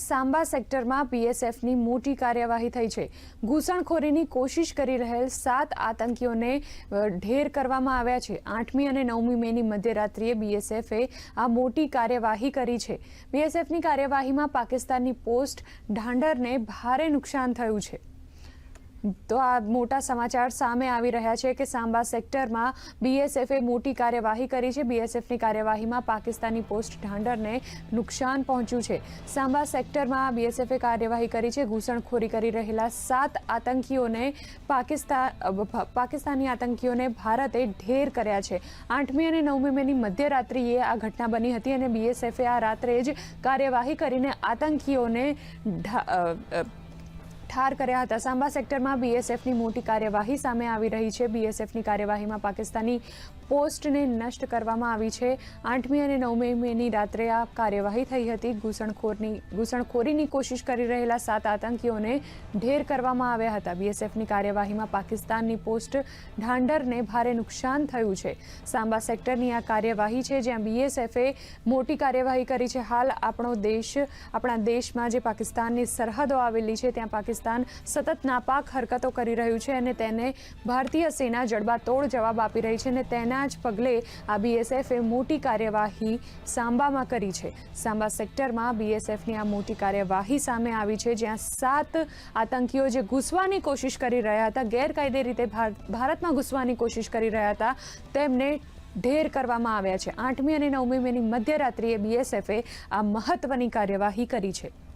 સાંબા સેક્ટરમાં બીએસએફની મોટી કાર્યવાહી થઈ છે. ઘૂસણખોરીની કોશિશ કરી રહેલ સાત આતંકીઓને ઢેર કરવામાં આવ્યા છે. આઠમી અને નવમી મેની મધ્યરાત્રિએ બીએસએફે આ મોટી કાર્યવાહી કરી છે. બીએસએફની કાર્યવાહીમાં પાકિસ્તાનની પોસ્ટ ઢાંડરને ભારે નુકસાન થયું છે. તો આ મોટા સમાચાર સામે આવી રહ્યા છે કે સાંબા સેક્ટરમાં બીએસએફે મોટી કાર્યવાહી કરી છે. બીએસએફની કાર્યવાહીમાં પાકિસ્તાની પોસ્ટ ઢાંડરને નુકસાન પહોંચ્યું છે. સાંબા સેક્ટરમાં બીએસએફે કાર્યવાહી કરી છે. ઘૂસણખોરી કરી રહેલા સાત આતંકીઓને પાકિસ્તાન પાકિસ્તાની આતંકીઓને ભારતે ઢેર કર્યા છે. આઠમી અને નવમી મેની મધ્યરાત્રિએ આ ઘટના બની હતી અને બીએસએફે આ રાત્રે જ કાર્યવાહી કરીને આતંકીઓને ઢા- ઠાર કર્યા હતા. સાંબા સેક્ટરમાં બીએસએફની મોટી કાર્યવાહી સામે આવી રહી છે. બીએસએફની કાર્યવાહીમાં પાકિસ્તાની પોસ્ટને નષ્ટ કરવામાં આવી છે. આઠમી અને નવમી મેની રાત્રે આ કાર્યવાહી થઈ હતી. ઘૂસણખોરની, ઘૂસણખોરીની કોશિશ કરી રહેલા સાત આતંકીઓને ઢેર કરવામાં આવ્યા હતા. બીએસએફની કાર્યવાહીમાં પાકિસ્તાનની પોસ્ટ ઢાંડરને ભારે નુકસાન થયું છે. સાંબા સેક્ટરની આ કાર્યવાહી છે, જ્યાં બીએસએફે મોટી કાર્યવાહી કરી છે. હાલ આપણો દેશ, આપણા દેશમાં જે પાકિસ્તાનની સરહદો આવેલી છે, ત્યાં પાકિસ્તાન સતત નાપાક હરકતો કરી રહ્યું છે અને તેને ભારતીય સેના જડબાતોડ જવાબ આપી રહી છે અને તેના જ પગલે આ બીએસએફે મોટી કાર્યવાહી સાંબામાં કરી છે. સાંબા સેક્ટરમાં બીએસએફની આ મોટી કાર્યવાહી સામે આવી છે, જ્યાં સાત આતંકીઓ જે ઘૂસવાની કોશિશ કરી રહ્યા હતા, ગેરકાયદે રીતે ભાર- ભારતમાં ઘૂસવાની કોશિશ કરી રહ્યા હતા, તેમને ઢેર કરવામાં આવ્યા છે. આઠમી અને નવમી મેની મધ્યરાત્રિએ બીએસએફે આ મહત્વની કાર્યવાહી કરી છે.